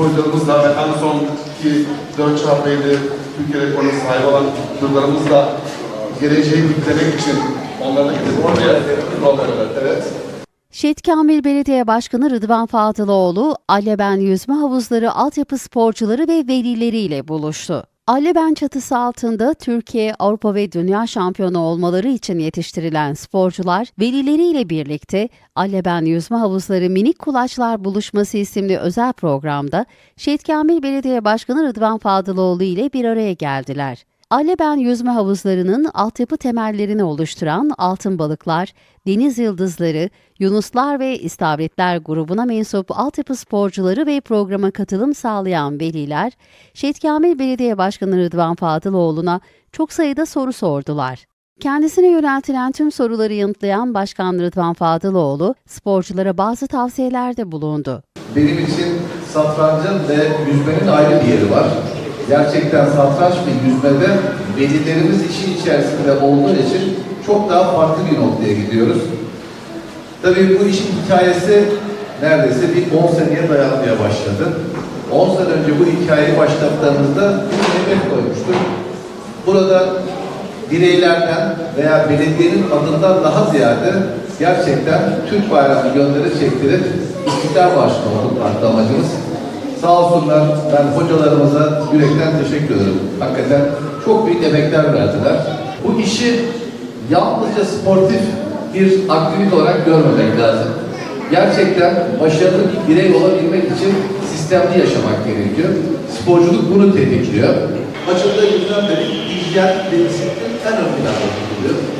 sporcularımızla ve en son ki 4 çarpı 7 Türkiye rekoruna sahip olan turlarımızla geleceği bitlemek için onları getirdik oraya. Evet. Şehit Kamil Belediye Başkanı Rıdvan Fatıloğlu, Alleben Yüzme Havuzları altyapı sporcuları ve velileriyle buluştu. Alleben çatısı altında Türkiye, Avrupa ve Dünya şampiyonu olmaları için yetiştirilen sporcular velileriyle birlikte Alleben Yüzme Havuzları Minik Kulaçlar Buluşması isimli özel programda Şehit Kamil Belediye Başkanı Rıdvan Fadıloğlu ile bir araya geldiler. Alleben yüzme havuzlarının altyapı temellerini oluşturan altın balıklar, deniz yıldızları, yunuslar ve istavritler grubuna mensup altyapı sporcuları ve programa katılım sağlayan veliler, Şehit Kamil Belediye Başkanı Rıdvan Fadıloğlu'na çok sayıda soru sordular. Kendisine yöneltilen tüm soruları yanıtlayan Başkan Rıdvan Fadıloğlu, sporculara bazı tavsiyelerde bulundu. Benim için satrancın ve yüzmenin ayrı bir yeri var. Gerçekten satranç ve yüzmede velilerimiz işin içerisinde olduğu için çok daha farklı bir noktaya gidiyoruz. Tabii bu işin hikayesi neredeyse bir 10 seneye dayanmaya başladı. 10 sene önce bu hikayeyi başlattığımızda bir hedef koymuştuk. Burada bireylerden veya belediyenin adından daha ziyade gerçekten Türk bayrağını gönderi çektirip İstiklal Marşı'na olmak amacımız. Sağ olsunlar ben hocalarımıza yürekten teşekkür ederim. Hakikaten çok büyük emekler verdiler. Bu işi yalnızca sportif bir aktivite olarak görmemek lazım. Gerçekten başarılı bir birey olabilmek için sistemli yaşamak gerekiyor. Sporculuk bunu tetikliyor. Maçında yüzden beri hijyen ve disiplin en ön planda.